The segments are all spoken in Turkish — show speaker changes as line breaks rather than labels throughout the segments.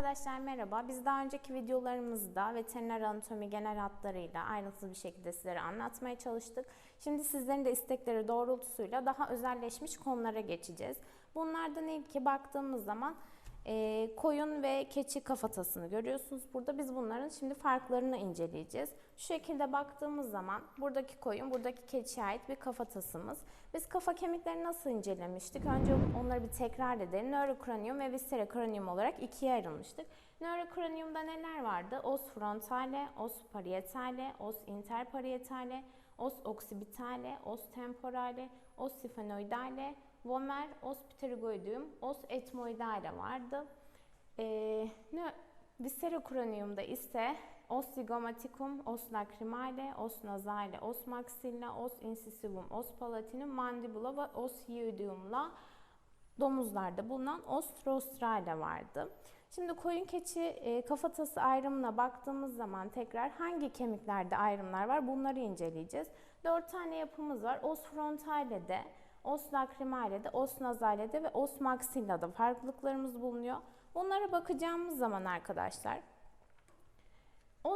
Arkadaşlar merhaba. Biz daha önceki videolarımızda veteriner anatomi genel hatlarıyla ayrıntılı bir şekilde sizlere anlatmaya çalıştık. Şimdi sizlerin de istekleri doğrultusuyla daha özelleşmiş konulara geçeceğiz. Bunlardan ilki baktığımız zaman e, koyun ve keçi kafatasını görüyorsunuz. Burada biz bunların şimdi farklarını inceleyeceğiz. Şu şekilde baktığımız zaman buradaki koyun, buradaki keçiye ait bir kafatasımız. Biz kafa kemiklerini nasıl incelemiştik? Önce onları bir tekrar edelim. Nörokranium ve viscerokranium olarak ikiye ayrılmıştık. Nörokraniumda neler vardı? Os frontale, os parietale, os interparietale, os occipitale, os temporale, os sphenoidale, vomer, os pterygoideum, os ethmoidale vardı. Ee, ne, viscerokraniumda ise os zygomatikum, os lacrimale, os nasale, os maxilla, os incisivum, os palatinum, mandibula ve os hyoideumla domuzlarda bulunan os rostrale vardı. Şimdi koyun keçi e, kafatası ayrımına baktığımız zaman tekrar hangi kemiklerde ayrımlar var bunları inceleyeceğiz. Dört tane yapımız var. Os frontale'de, os lacrimale'de, os nasale'de ve os maxilla'da farklılıklarımız bulunuyor. Bunlara bakacağımız zaman arkadaşlar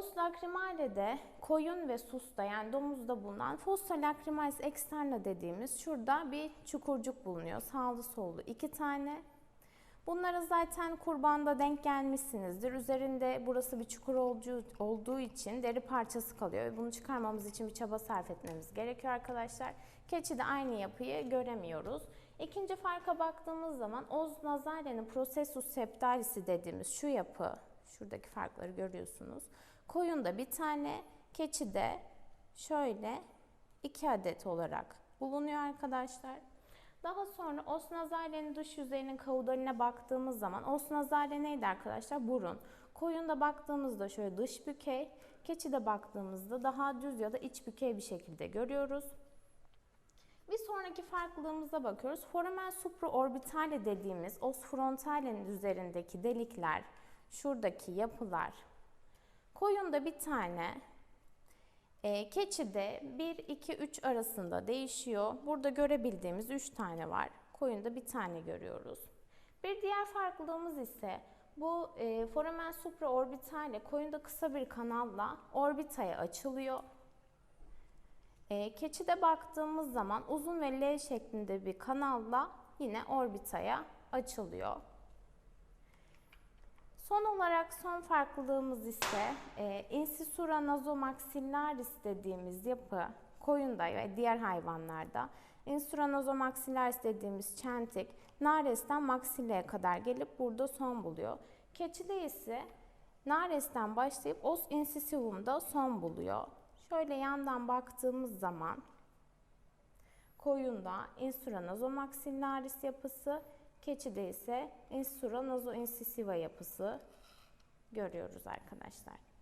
Os lacrimale'de koyun ve susta yani domuzda bulunan fossa lacrimalis externa dediğimiz şurada bir çukurcuk bulunuyor. Sağlı sollu iki tane. Bunlara zaten kurbanda denk gelmişsinizdir. Üzerinde burası bir çukur olduğu için deri parçası kalıyor bunu çıkarmamız için bir çaba sarf etmemiz gerekiyor arkadaşlar. Keçide aynı yapıyı göremiyoruz. İkinci farka baktığımız zaman os nasale'nin processus septalisi dediğimiz şu yapı, şuradaki farkları görüyorsunuz. Koyunda bir tane, keçide şöyle iki adet olarak bulunuyor arkadaşlar. Daha sonra os nasale'nin dış yüzeyinin kaudaline baktığımız zaman os nasale neydi arkadaşlar? Burun. Koyunda baktığımızda şöyle dış bükey, keçide baktığımızda daha düz ya da iç bükey bir şekilde görüyoruz. Bir sonraki farklılığımıza bakıyoruz. Foramen supraorbitale dediğimiz os frontale'nin üzerindeki delikler, şuradaki yapılar. Koyunda bir tane, e, keçide 1, 2, 3 arasında değişiyor. Burada görebildiğimiz 3 tane var. Koyunda bir tane görüyoruz. Bir diğer farklılığımız ise bu e, foramen supraorbitale koyunda kısa bir kanalla orbitaya açılıyor. E, keçide baktığımız zaman uzun ve L şeklinde bir kanalla yine orbitaya açılıyor. Son olarak son farklılığımız ise e, insisura nasomaxillaris dediğimiz yapı koyunda ve diğer hayvanlarda insisura nasomaxillaris dediğimiz çentik naresten maxilleye kadar gelip burada son buluyor. Keçide ise naresten başlayıp os incisivum'da son buluyor. Şöyle yandan baktığımız zaman koyunda insura nasomaxillaris yapısı Keçide ise insura nazoincisiva yapısı görüyoruz arkadaşlar.